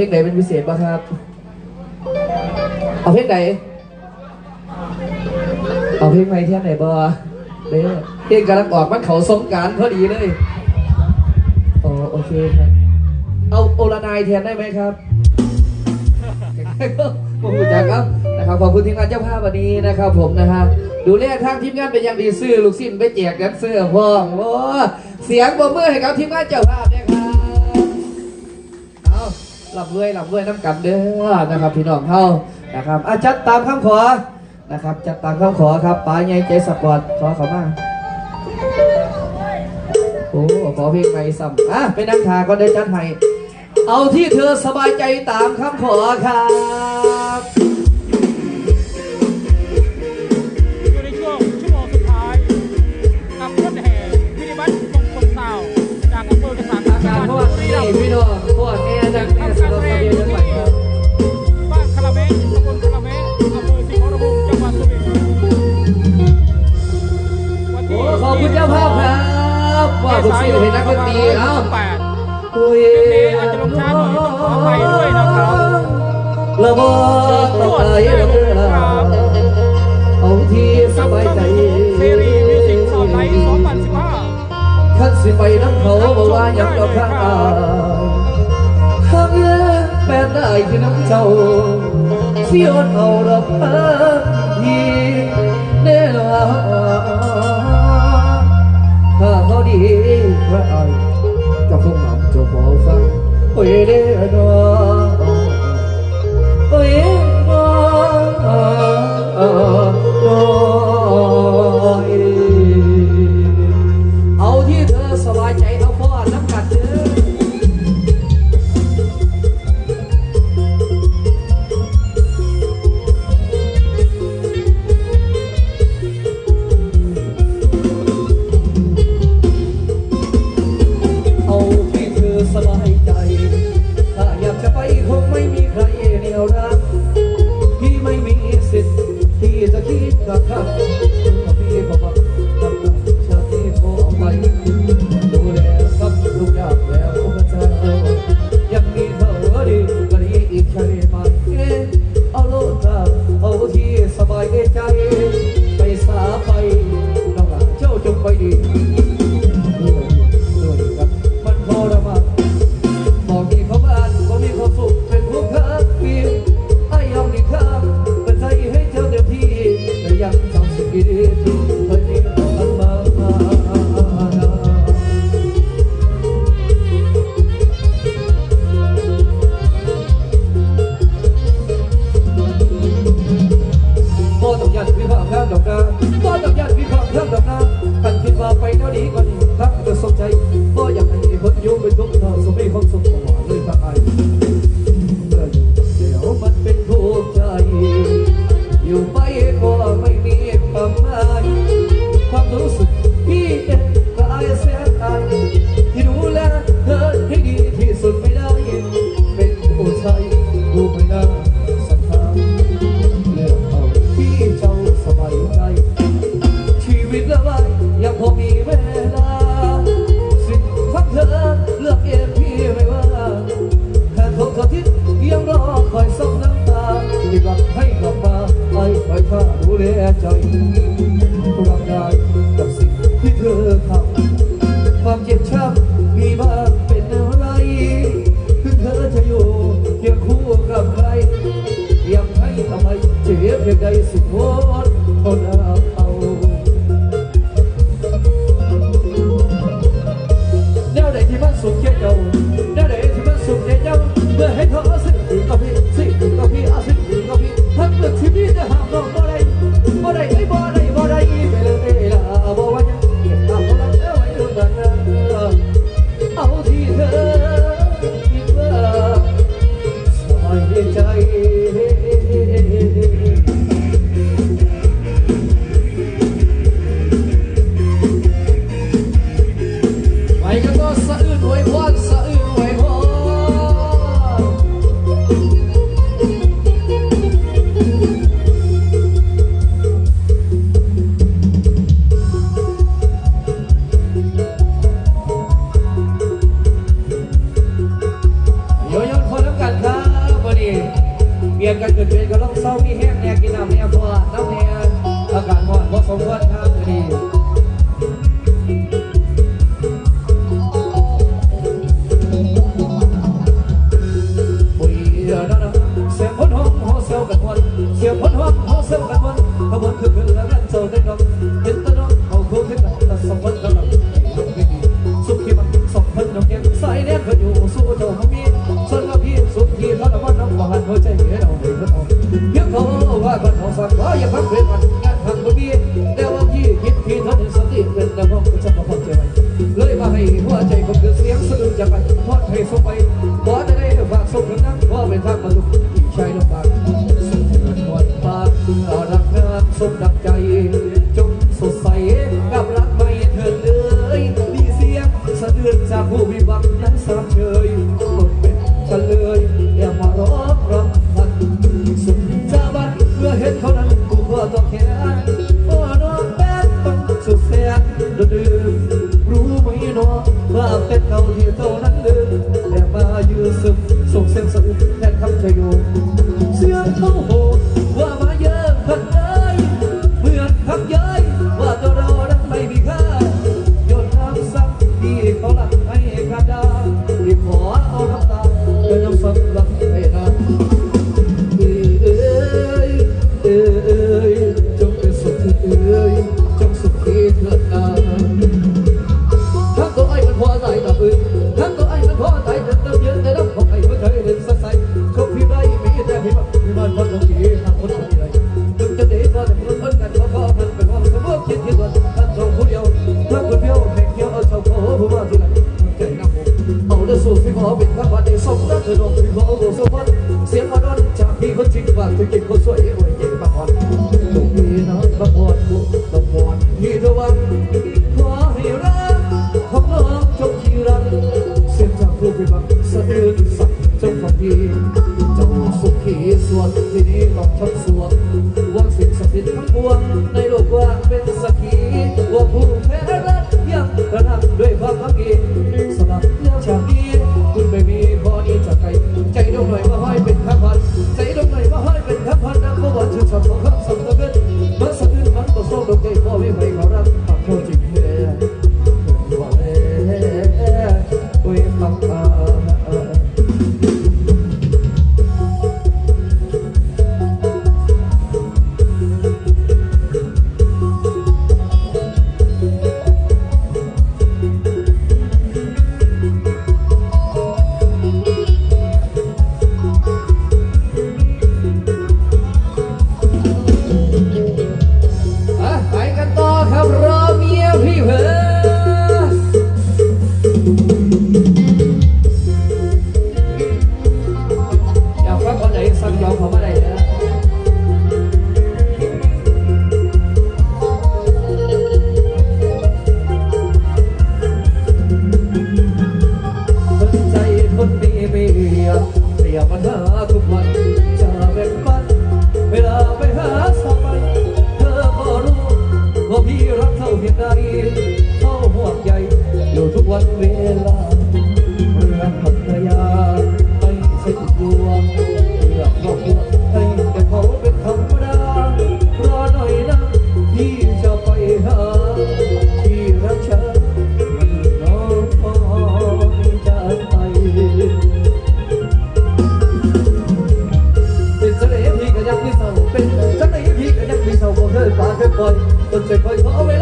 เพลงไหนเป็นพิเศษบ้างครับ เอาเพลงไหน เอาเพลงไหนเที่ยไหนบ่เด้อเพลงกำลังออกมันเขาสงการพอดีเลยอ๋อโอเคครับ เอาโอลานายแทนได้ไหมครับผมรู้จักครับนะครับขอบคุณทีมงานเจ้าภาพวันนี้นะครับผมนะฮะดูแลทางทีมงานเป็นอย่างดีซื้อลูกสิ้นไปแจกกันเสื้อพ่องโอ้เสียงบมือให้กับทีมงานเจ้าภาพ หลับรวยหลับรวยน้ำกันเด้อนะครับพี่น้องเข้านะครับอาจัดตามคำขอนะครับจัดตามคำขอครับป้าใหญ่ใจสปอร์ตขอเขามาโอ้ขอเพลงใหม่ซ้ำอะไปนั่งทาก็ได้จัดให้เอาที่เธอสบายใจตามคำขอครับอยู่ในช่วงชั่วโมงสุดท้ายกับรถแห่พิธีบัตรมงคลสาวจากอำเภอกระสังอาจักางรหวัดพวบุกรีนี้รัมย์พี่น้อง ว่าผมสิเห็นนักดนตรีเอ้าแปดโอ้ยคลิปนี้อาจจะลงช้าหน่อยต้องขออภัยด้วยนะครับละบ่ต้องไปละเด้อเอาที่สบายใจเซรีส์มิวสิกสอนไลท์2015คันสิไปน้ำเขาบอกว่าหยังดอกข้างอาข้างแย่แปดได้คือน้ำเจ้าเสียดเอาดอกเอิ้นที่แน่นอน ดีพระอายจะคงนำเจ้าบ่ฟังโอ้ยเด้อ ต้องยัน 我没唱过。 ฝาสกลจนเป็นคนของเว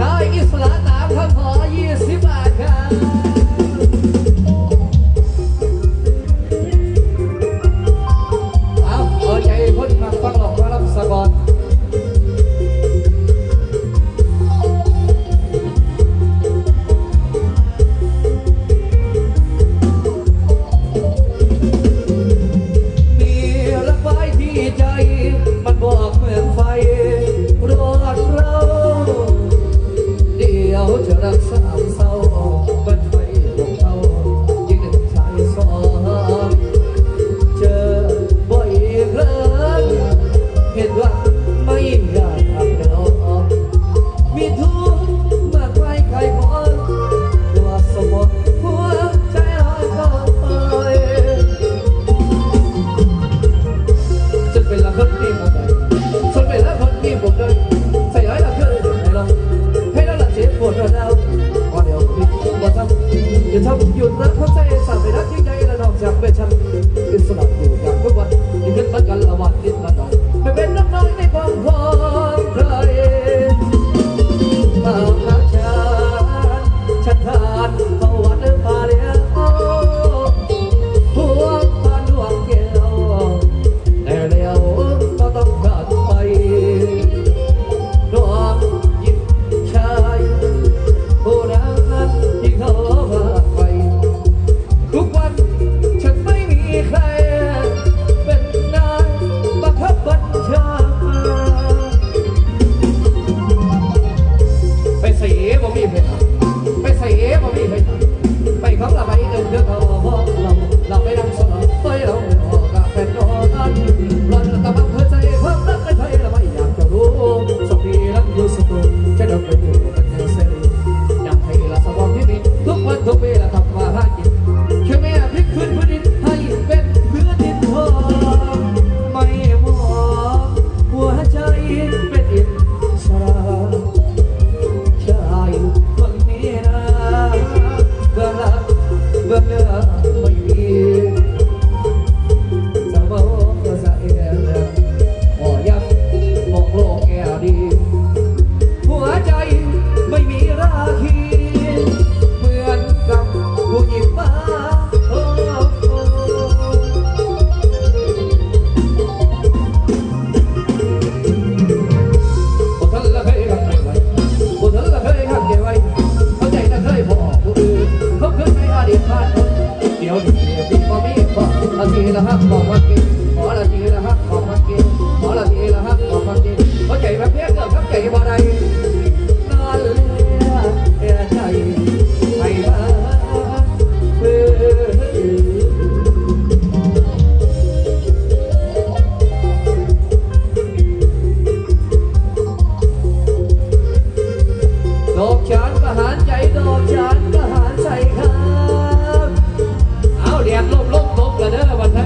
Vai, isso lá, tá?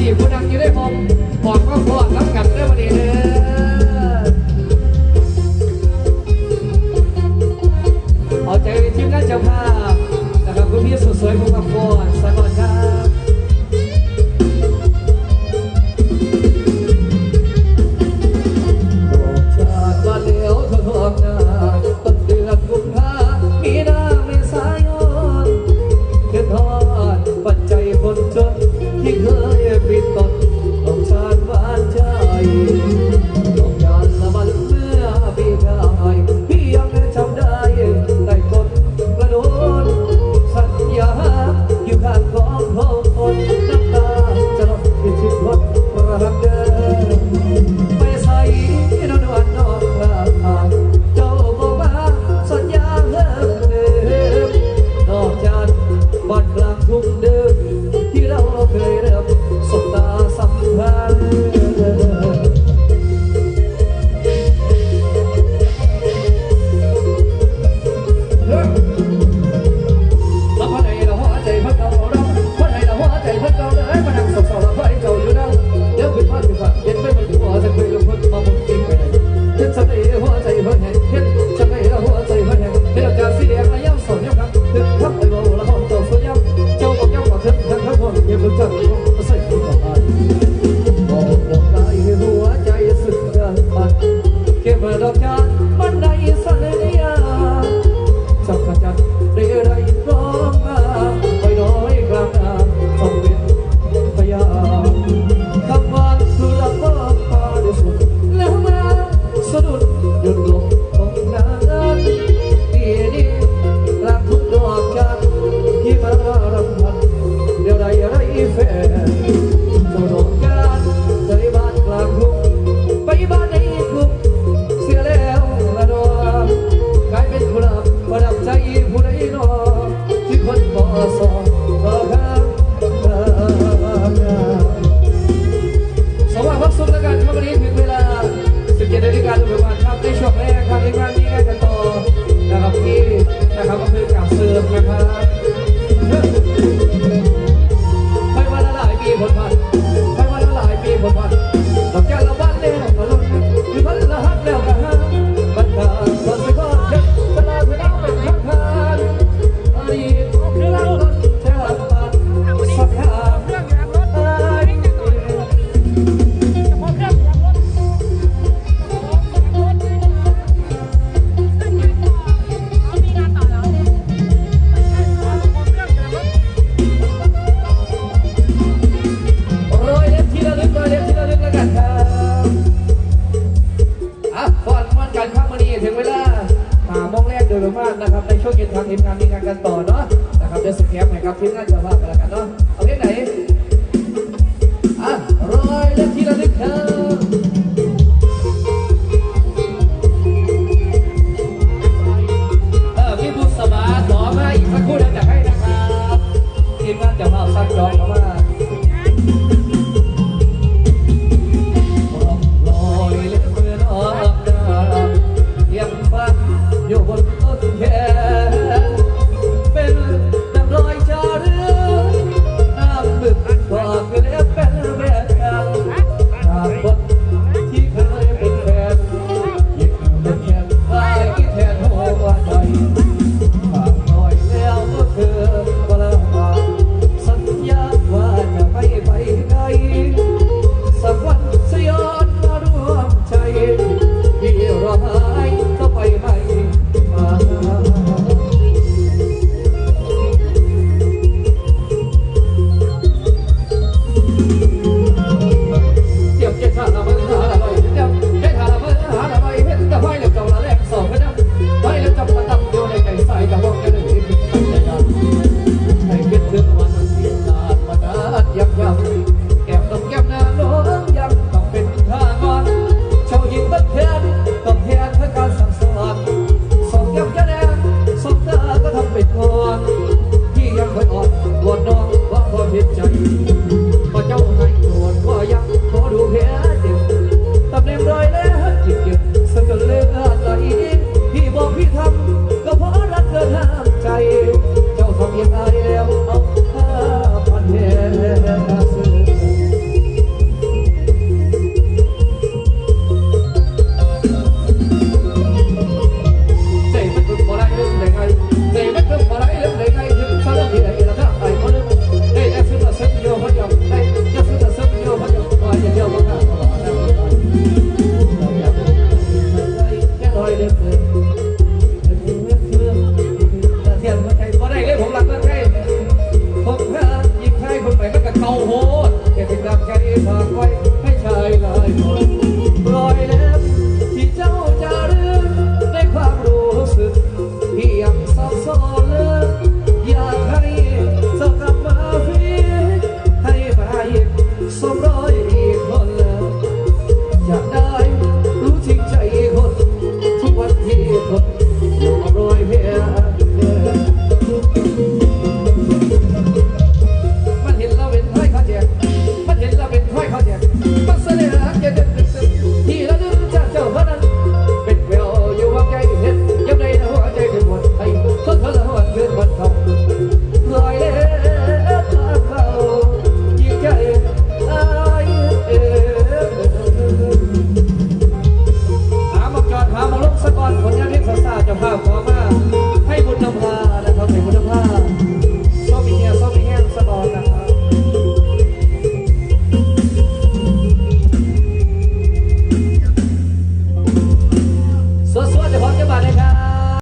ที่ผู้นำยู่ได้ผมบอกว่าพอรับกันเรื่องประเด็น